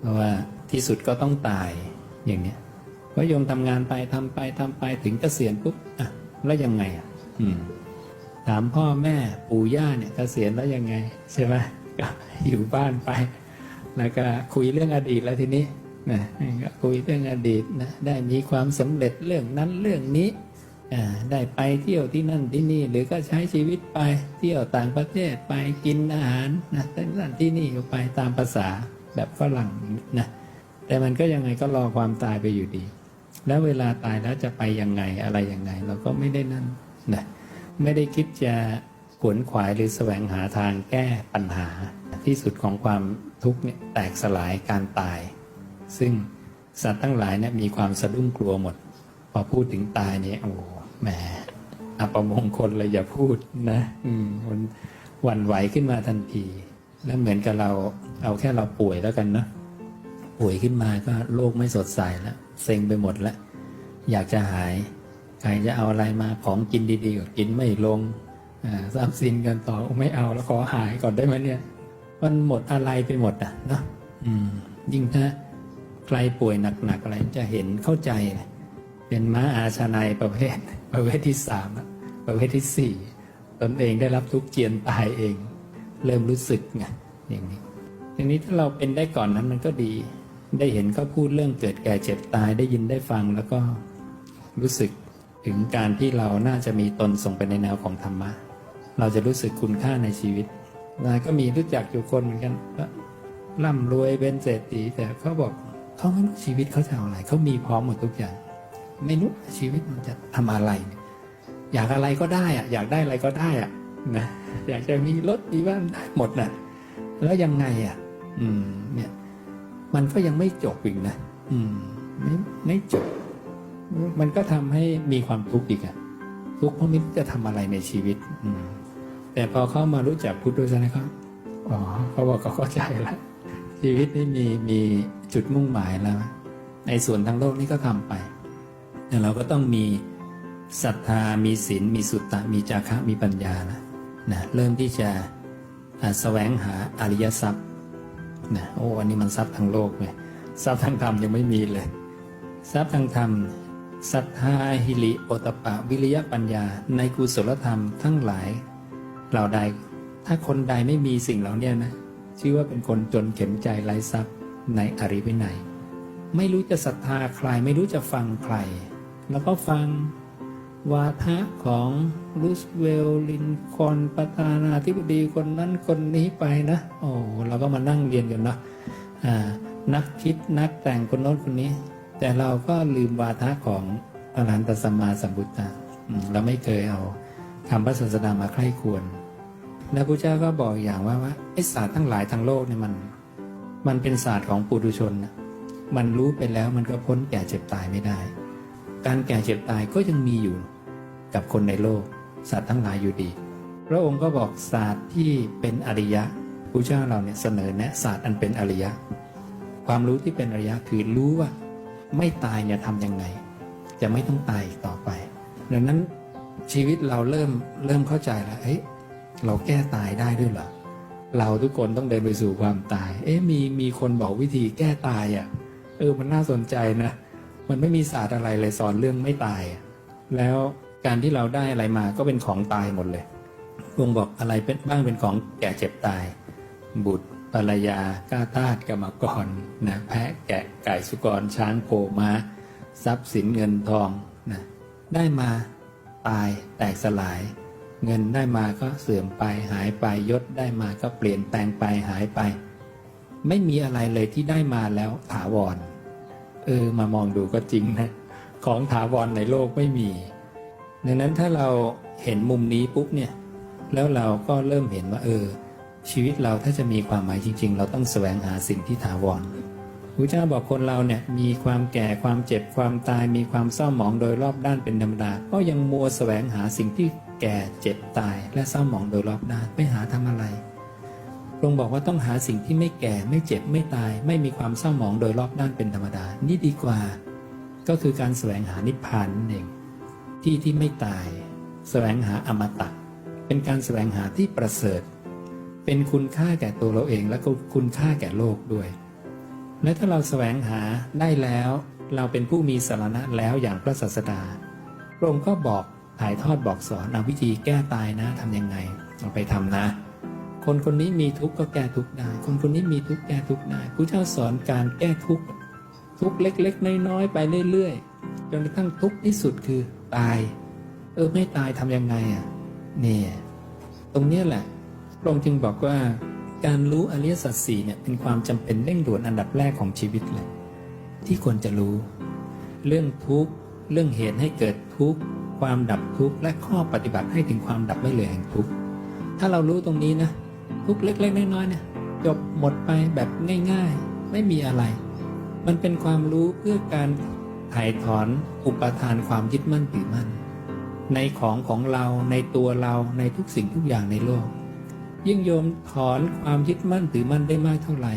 เพราะว่าที่สุดก็ต้องตายอย่างเนี้ยเพราะโยมทำงานไปทำไปทำไปถึงเกษียณปุ๊บอะแล้วยังไงอะอืมถามพ่อแม่ปู่ย่าเนี่ยเกษียณแล้วยังไง ใช่ไหมก็อยู่บ้านไป แล้วก็คุยเรื่องอดีตแล้วทีนี้นะก็คุยเรื่องอดีตนะได้มีความสำเร็จเรื่องนั้นเรื่องนี้อ่าได้ไปเที่ยวที่นั่นที่นี่หรือก็ใช้ชีวิตไปเที่ยวต่างประเทศไปกินอาหารนะที่นั่นที่นี่ไปตามภาษา แบบฝรั่งนะแต่มันก็ยังไงก็รอความตายไปอยู่ดี แล้วเวลาตายแล้วจะไปยังไงอะไรยังไง เราก็ไม่ได้นั่นนะไม่ได้คิดจะขวนขวายหรือแสวงหาทางแก้ปัญหาที่สุดของความทุกข์เนี่ยแตกสลายการตาย ซึ่งสัตว์ทั้งหลายเนี่ยมีความสะดุ้งกลัวหมด พอพูดถึงตายเนี่ยโอ้โหแหมอัปมงคลเลยอย่าพูดนะ อืมมันหวั่นไหวขึ้นมาทันที แล้วเหมือนกับเราเอาแค่เราป่วยแล้วกันเนาะป่วยขึ้นมาก็โลกไม่สดใสแล้วเซ็งไปหมดแล้ว อยากจะหาย ใครจะเอาอะไรมาของกินดีๆก็กินไม่ลงอ่าทรัพย์สินกันต่อไม่เอาแล้วขอหายก่อนได้ไหมเนี่ย มันหมดอะไรไปหมดอะเนาะยิ่งถ้าใครป่วยหนักๆอะไรจะเห็นเข้าใจ เป็นม้าอาชนายประเภท ประเภทที่สามประเภทที่สี่ตนเองได้รับทุกข์เจียนตายเอง เริ่มรู้สึกไงอย่างนี้ทีนี้ถ้าเราเป็นได้ก่อนนั้นมันก็ดี ได้เห็นเขาพูดเรื่องเกิดแก่เจ็บตายได้ยินได้ฟังแล้วก็รู้สึกถึงการที่เราน่าจะมีตนส่งไปในแนวของธรรมะ เราจะรู้สึกคุณค่าในชีวิตนะก็มีรู้จักอยู่คนเหมือนกันร่ำรวยเป็นเศรษฐีแต่เขาบอกเขาไม่รู้ชีวิตเขาจะเอาอะไรเขามีพร้อมหมดทุกอย่าง ไม่รู้ชีวิตมันจะทำอะไร อยากอะไรก็ได้อะอยากได้อะไรก็ได้อะนะ อยากจะมีรถมีบ้านได้หมดนะแล้วยังไงอะ อืม เนี่ย มันก็ยังไม่จบอีกนะอืม ไม่ไม่จบ มันก็ทำให้มีความทุกข์อีกอะทุกข์เพราะไม่รู้จะทำอะไรในชีวิต อืม แต่พอเขามารู้จักพุทธศาสนาเขาอ๋อเขาบอกเขาเข้าใจแล้วชีวิตนี่มีมีจุดมุ่งหมายแล้ว ในส่วนทางโลกนี่ก็ทำไปแต่เราก็ต้องมีศรัทธามีศีลมีสุตตะมีจาคะมีปัญญานะ นะเริ่มที่จะอ่าแสวงหาอริยทรัพย์นะโอ้อันนี้มันทรัพย์ทางโลกไงทรัพย์ทางธรรมยังไม่มีเลย ทรัพย์ทางธรรมศรัทธาหิริโอตตปะวิริยะปัญญา ในกุศลธรรมทั้งหลายเหล่าใด ถ้าคนใดไม่มีสิ่งเหล่านี้นะชื่อว่าเป็นคนจนเข็มใจไร้ทรัพย์ในอริวินัยไม่รู้จะศรัทธาใครไม่รู้จะฟังใคร แล้วก็ฟัง วาทะของรูสเวลลินคอนประธานาธิบดีคนนั้นคนนี้ไปนะ โอ้เราก็มานั่งเรียนกันเนาะนักคิดนักแต่งคนโน้นคนนี้ แต่เราก็ลืมวาทะของอรหันตสัมมาสัมพุทธะเราไม่เคยเอาคำพระศาสดามาใคร่ควร แล้วพระเจ้าก็บอกอย่างว่าว่าไอศาสตร์ทั้งหลายทั้งโลกเนี่ยมัน มันเป็นศาสตร์ของปุถุชนนะมันรู้ไปแล้วมันก็พ้นแก่เจ็บตายไม่ได้ การแก่เจ็บตายก็ยังมีอยู่กับคนในโลก สัตว์ทั้งหลายอยู่ดี พระองค์ก็บอกศาสตร์ที่เป็นอริยะพระเจ้าเราเนี่ยเสนอแนะศาสตร์อันเป็นอริยะ ความรู้ที่เป็นอริยะคือรู้ว่าไม่ตายเนี่ยทำยังไง จะไม่ต้องตายต่อไป ดังนั้นชีวิตเราเริ่มเริ่มเข้าใจแล้วเฮ้ยเราแก้ตายได้ด้วยเหรอเราทุกคนต้องเดินไปสู่ความตาย เอ๊ะมีมีคนบอกวิธีแก้ตายอะ่ะ เออมันน่าสนใจนะ มันไม่มีศาสตร์อะไรเลยสอนเรื่องไม่ตาย แล้วการที่เราได้อะไรมาก็เป็นของตายหมดเลยพระองค์บอกอะไรเป็นบ้างเป็นของแก่เจ็บตาย บุตรภรรยากาทาสกรรมกรนะแพะแกะไก่สุกรช้างโคมาทรัพย์สินเงินทองนะได้มาตายแตกสลาย เงินได้มาก็เสื่อมไปหายไปยศได้มาก็เปลี่ยนแปลงไปหายไป ไม่มีอะไรเลยที่ได้มาแล้วถาวร เออมามองดูก็จริงนะ ของถาวรในโลกไม่มี ดังนั้นถ้าเราเห็นมุมนี้ปุ๊บเนี่ยแล้วเราก็เริ่มเห็นว่า เออ ชีวิตเราถ้าจะมีความหมายจริง ๆ เราต้องแสวงหาสิ่งที่ถาวรพระเจ้าบอกคนเราเนี่ยมีความแก่ความเจ็บความตาย มีความเศร้าหมองโดยรอบด้านเป็นธรรมดา ก็ยังมัวแสวงหาสิ่งที่แก่เจ็บตาย และเศร้าหมองโดยรอบด้านไปหาทำอะไร พระองค์บอกว่าต้องหาสิ่งที่ไม่แก่ไม่เจ็บไม่ตาย ไม่มีความเศร้าหมองโดยรอบด้านเป็นธรรมดา นี่ดีกว่า ก็คือการแสวงหานิพพานนั่นเองที่ที่ไม่ตาย แสวงหาอมตะ เป็นการแสวงหาที่ประเสริฐ เป็นคุณค่าแก่ตัวเราเอง และก็คุณค่าแก่โลกด้วย และถ้าเราแสวงหาได้แล้ว เราเป็นผู้มีสารณะแล้วอย่างพระศาสดาพระองค์ก็บอกถ่ายทอดบอกสอนเอาวิธีแก้ตายนะทำยังไงเอาไปทำนะ คนคนนี้มีทุกข์ก็แก้ทุกข์ได้ คนคนนี้มีทุกข์แก้ทุกข์ได้พระเจ้าสอนการแก้ทุกข์ทุกข์เล็ก ๆ น้อยๆไปเรื่อยๆจนกระทั่งทุกข์ที่สุดคือตาย เออไม่ตายทำยังไงอะเนี่ยตรงนี้แหละพระองค์จึงบอกว่าการรู้อริยสัจสี่เนี่ยเป็นความจำเป็นเร่งด่วนอันดับแรกของชีวิตเลย ที่ควรจะรู้ เรื่องทุกข์เรื่องเหตุให้เกิดทุกข์ความดับทุกข์และข้อปฏิบัติให้ถึงความดับไม่เหลือแห่งทุกข์ถ้าเรารู้ตรงนี้นะ ทุกเล็กๆน้อยๆเนี่ยจบหมดไปแบบง่ายๆ ไม่มีอะไร มันเป็นความรู้เพื่อการถ่ายถอนอุปทานความยึดมั่นถือมั่น ในของของเราในตัวเราในทุกสิ่งทุกอย่างในโลก ยิ่งโยมถอนความยึดมั่นถือมั่นได้มากเท่าไหร่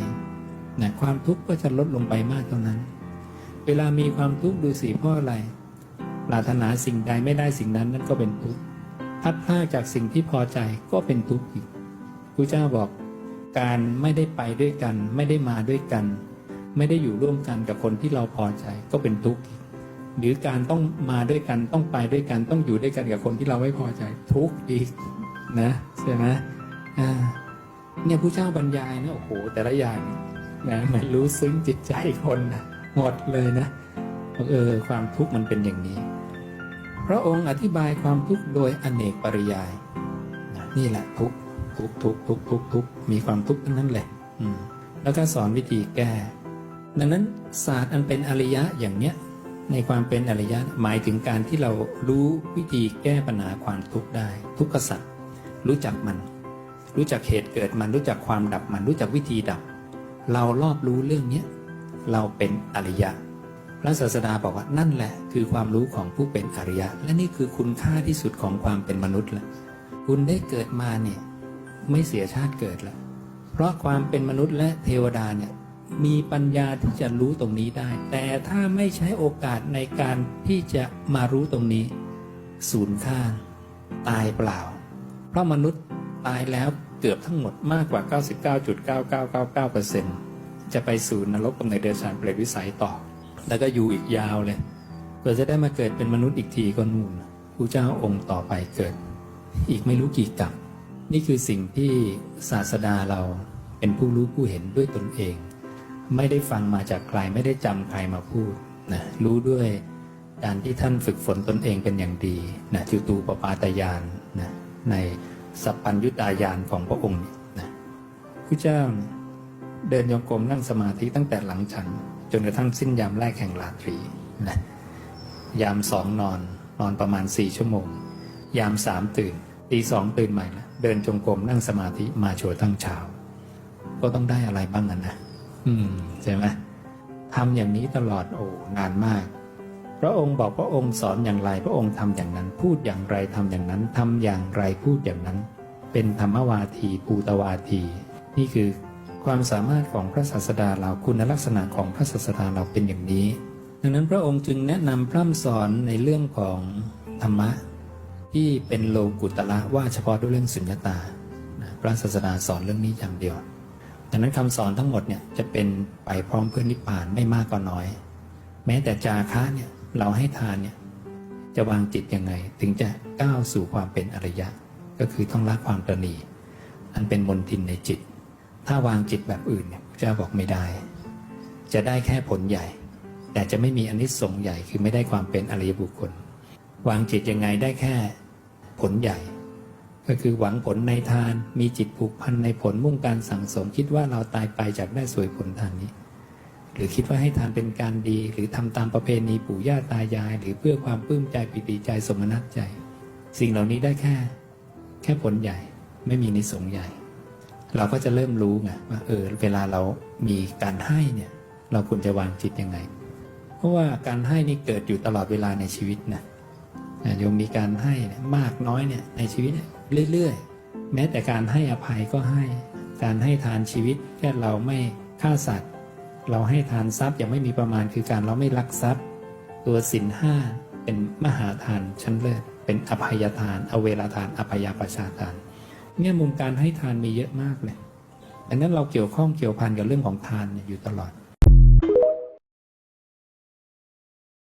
นะความทุกข์ก็จะลดลงไปมากเท่านั้น เวลามีความทุกข์ดูสิเพราะอะไร ปรารถนาสิ่งใดไม่ได้สิ่งนั้นนั่นก็เป็นทุกข์พัดพลาดจากสิ่งที่พอใจก็เป็นทุกข์อีก พระเจ้าบอกการไม่ได้ไปด้วยกัน ไม่ได้มาด้วยกัน ไม่ได้อยู่ร่วมกันกับคนที่เราพอใจก็เป็นทุกข์หรือการต้องมาด้วยกันต้องไปด้วยกันต้องอยู่ด้วยกันกับคนที่เราไม่พอใจทุกข์อีกนะใช่ไหมอ่าเนี่ยผู้เจ้าบรรยายนะโอ้โห แต่ละอย่างนะมันรู้ซึ้งจิตใจคนนะหมดเลยนะเออความทุกข์มันเป็นอย่างนี้ พระองค์อธิบายความทุกข์โดยอเนกปริยายนะนี่แหละทุกข์ ทุกทุกทุกทุกทุกมีความทุกข์ทั้งนั้นแหละ อืม แล้วก็สอนวิธีแก้ ดังนั้นศาสตร์อันเป็นอริยะอย่างเนี้ย ในความเป็นอริยะหมายถึงการที่เรารู้วิธีแก้ปัญหาความทุกข์ได้ ทุกขสัตว์รู้จักมัน รู้จักเหตุเกิดมันรู้จักความดับมันรู้จักวิธีดับ เรารอบรู้เรื่องเนี้ยเราเป็นอริยะพระศาสดาบอกว่านั่นแหละ คือความรู้ของผู้เป็นอริยะ และนี่คือคุณค่าที่สุดของความเป็นมนุษย์ละคุณได้เกิดมาเนี่ย ไม่เสียชาติเกิดละเพราะความเป็นมนุษย์และเทวดาเนี่ยมีปัญญาที่จะรู้ตรงนี้ได้ แต่ถ้าไม่ใช้โอกาสในการที่จะมารู้ตรงนี้สูญค่า ตายเปล่า เพราะมนุษย์ตายแล้วเกือบทั้งหมดมากกว่า 99.9999%จะไปสู่นรกกำเนิดเดรัจฉานเปรตวิสัยต่อ แล้วก็อยู่อีกยาวเลยเพื่อจะได้มาเกิดเป็นมนุษย์อีกทีก็นู่นผู้เจ้าองค์ต่อไปเกิด อีกไม่รู้กี่กับ นี่คือสิ่งที่ศาสดาเราเป็นผู้รู้ผู้เห็นด้วยตนเอง ไม่ได้ฟังมาจากใครไม่ได้จำใครมาพูดนะรู้ด้วยการที่ท่านฝึกฝนตนเองเป็นอย่างดีนะจิตูปปาตยานนะในสัพพัญยุตายานของพระองค์นะผู้เจ้าเดินโยงกรมนั่งสมาธิตั้งแต่หลังฉัน จนกระทั่งสิ้นยามแรกแห่งราตรีนะยามสองนอนนอนประมาณสี่ชั่วโมง ยามสามตื่น ตีสองตื่นใหม่ละเดินจงกรมนั่งสมาธิมาโชว์ทั้งเช้า ก็ต้องได้อะไรบ้างกันนะ อืมใช่ไหมทำอย่างนี้ตลอดโอ้นานมาก พระองค์บอกพระองค์สอนอย่างไร พระองค์ทำอย่างนั้น พูดอย่างไรทำอย่างนั้นทำอย่างไรพูดอย่างนั้น เป็นธรรมวาทีภูตวาที นี่คือความสามารถของพระศาสดาเราคุณลักษณะของพระศาสดาเราเป็นอย่างนี้ ดังนั้นพระองค์จึงแนะนำพร่ำสอนในเรื่องของธรรมะ ที่เป็นโลกุตละว่าเฉพาะด้วยเรื่องสุญญตาพระศาสดาสอนเรื่องนี้อย่างเดียวดังนั้นคำสอนทั้งหมดเนี่ยจะเป็นไปพร้อมเพื่อนิพพานไม่มากก็น้อย แม้แต่จาคะเนี่ยเราให้ทานเนี่ยจะวางจิตยังไง ถึงจะก้าวสู่ความเป็นอริยะ ก็คือต้องละความตระหนีอันเป็นมนทินในจิต ถ้าวางจิตแบบอื่นเนี่ยพระเจ้าบอกไม่ได้ จะได้แค่ผลใหญ่ แต่จะไม่มีอนิสงส์ใหญ่คือไม่ได้ความเป็นอริยบุคคล วางจิตยังไงได้แค่ ผลใหญ่ ก็คือหวังผลในทาน มีจิตผูกพันในผลมุ่งการสั่งสม คิดว่าเราตายไปจากได้สวยผลทานนี้ หรือคิดว่าให้ทานเป็นการดี หรือทำตามประเพณีปู่ย่าตายาย หรือเพื่อความปลื้มใจปิติใจสมนัตใจ สิ่งเหล่านี้ได้แค่ แค่ผลใหญ่ไม่มีนิสงใหญ่ เราก็จะเริ่มรู้ไงว่าเออเวลาเรามีการให้เนี่ย เราควรจะวางจิตยังไง เพราะว่าการให้นี่เกิดอยู่ตลอดเวลาในชีวิตนะ โยมมีการให้มากน้อยเนี่ยในชีวิตเรื่อยๆ แม้แต่การให้อภัยก็ให้ การให้ทานชีวิตแค่เราไม่ฆ่าสัตว์ เราให้ทานทรัพย์อย่างไม่มีประมาณคือการเราไม่ลักทรัพย์ ตัวสินห้าเป็นมหาทานชั้นเลิศเป็นอภัยทาน อเวลาทาน อภัยประชาทาน เนี่ยมุมการให้ทานมีเยอะมากเลยดังนั้นเราเกี่ยวข้องเกี่ยวพันกับเรื่องของทานอยู่ตลอด